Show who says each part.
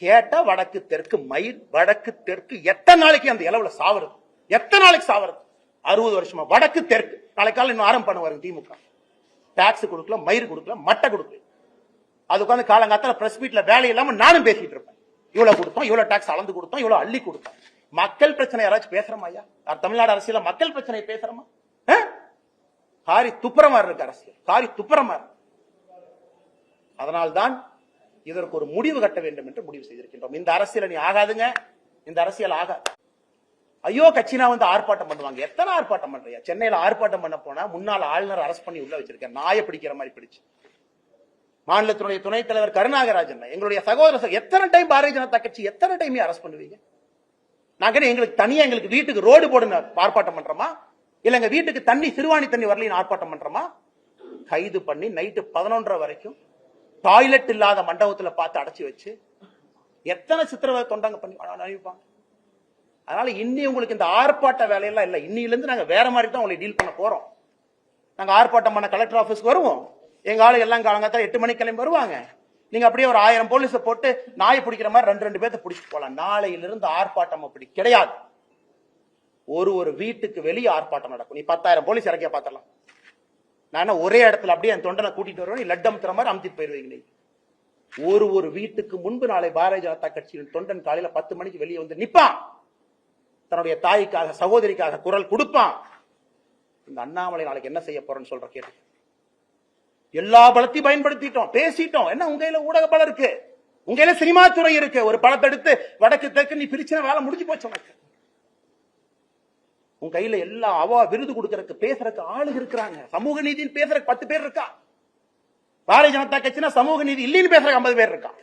Speaker 1: கேட்டா வடக்கு தெற்கு மயில் வடக்கு தெற்கு. எத்தனை நாளைக்கு அந்த இளவுல சாவறது? எத்தனை நாளைக்கு சாவறது? அறுபது வருஷமா. வடக்கு தெற்கு. நாளைக்கு காலையில இன்னும் ஆரம்பம் பண்ணுவாருங்க திமுக. டாக்ஸ் கொடுக்கல மயிர் கொடுக்கல மட்டை கொடுக்கல. அது உட்காந்து காலங்காத்தால பிரஸ் மீட்ல வேலை இல்லாம நானும் பேசிட்டு இருப்பேன். இவ்வளவு கொடுத்தோம் இவ்வளவு டாக்ஸ் அளந்து கொடுத்தோம் இவ்வளவு அள்ளி கொடுத்தோம். மக்கள் பிரச்சனை யாராச்சும் பேசுறோமா ஐயா? தமிழ்நாடு அரசியல மக்கள் பிரச்சனை பேசுறோமா? காரி துப்புரமா இருக்கு அரசியல். காரி துப்புரமா இருக்கு அதனால்தான் இதற்கு ஒரு முடிவு கட்ட வேண்டும் என்று முடிவு செய்திருக்கின்றோம். இந்த அரசியல் நீ ஆகாதுங்க. இந்த அரசியல் ஆகாது. ஐயோ கட்சினா வந்து ஆர்ப்பாட்டம் பண்ணுவாங்க. எத்தனை ஆர்ப்பாட்டம் பண்றியா? சென்னையில ஆர்ப்பாட்டம் பண்ண போனா முன்னாள் ஆளுநர் அரசு பண்ணி உள்ள வச்சிருக்கேன். நாயை பிடிக்கிற மாதிரி பிடிச்சு. மாநிலத்தினுடைய துணைத் தலைவர் கருணாகராஜன் எங்களுடைய சகோதர எத்தனை டைம் பாரதிய ஜனதா கட்சி எத்தனை டைமே அரெஸ்ட் பண்ணுவீங்க? நாங்க எங்களுக்கு தனியா எங்களுக்கு வீட்டுக்கு ரோடு போடுங்க ஆர்ப்பாட்டம் பண்றோமா? இல்ல எங்க வீட்டுக்கு தண்ணி சிறுவாணி தண்ணி வரலைன்னு ஆர்ப்பாட்டம் பண்றோமா? கைது பண்ணி நைட்டு பதினொன்றரை வரைக்கும் டாய்லெட் இல்லாத மண்டபத்துல பார்த்து அடைச்சி வச்சு எத்தனை சித்திரவதை தொண்டாங்க பண்ணி அனுப்பிப்பாங்க அதனால இன்னி உங்களுக்கு இந்த ஆர்ப்பாட்ட வேலையெல்லாம் இல்லை. இன்னிலேருந்து நாங்கள் வேற மாதிரி தான் உங்களை டீல் பண்ண போறோம். நாங்கள் ஆர்ப்பாட்டம் பண்ண கலெக்டர் ஆஃபீஸ்க்கு வருவோம். எங்க ஆளு எல்லாம் காலங்காத்தான் எட்டு மணிக்கு கிளம்பி வருவாங்க. நீங்க அப்படியே ஒரு ஆயிரம் போலீஸை போட்டு நாயை பிடிக்கிற மாதிரி ரெண்டு ரெண்டு பேர்த்த பிடிச்சிட்டு போகலாம் நாளையிலிருந்து ஆர்ப்பாட்டம் அப்படி கிடையாது. ஒரு ஒரு வீட்டுக்கு வெளியே ஆர்ப்பாட்டம் நடக்கும். நீ பத்தாயிரம் போலீஸ் இறக்கிய பார்த்தலாம் நான் ஒரே இடத்துல அப்படியே என் தொண்டனை கூட்டிட்டு வருவேன். நீ லட்டு மாதிரி அமுத்திட்டு போயிருவீங்க நீ ஒரு ஒரு வீட்டுக்கு முன்பு நாளை பாரதிய ஜனதா கட்சியின் தொண்டன் காலையில பத்து மணிக்கு வெளியே வந்து நிப்பான். தன்னுடைய தாய்க்காக சகோதரிக்காக குரல் கொடுப்பான். இந்த அண்ணாமலை நாளைக்கு என்ன செய்ய போறேன்னு சொல்ற கேட்டு எல்லா பலத்தையும் பயன்படுத்திட்டோம். பேசிட்டோம். என்ன உங்க கையில ஊடக பலம் இருக்கு? உங்க கையில சினிமா துறை இருக்கு. ஒரு படத்தை எடுத்து வடக்கு தெற்கு நீ பிரிச்சின வேலை முடிஞ்சு போச்சு உனக்கு. உன் கையில எல்லா அவா விருது கொடுக்கறதுக்கு பேசுறதுக்கு ஆளுங்க இருக்கிறாங்க. சமூக நீதின்னு பேசுறதுக்கு பத்து பேர் இருக்கா? பாரதிய ஜனதா கட்சினா சமூக நீதி இல்லைன்னு பேசுறதுக்கு ஐம்பது பேர் இருக்கான்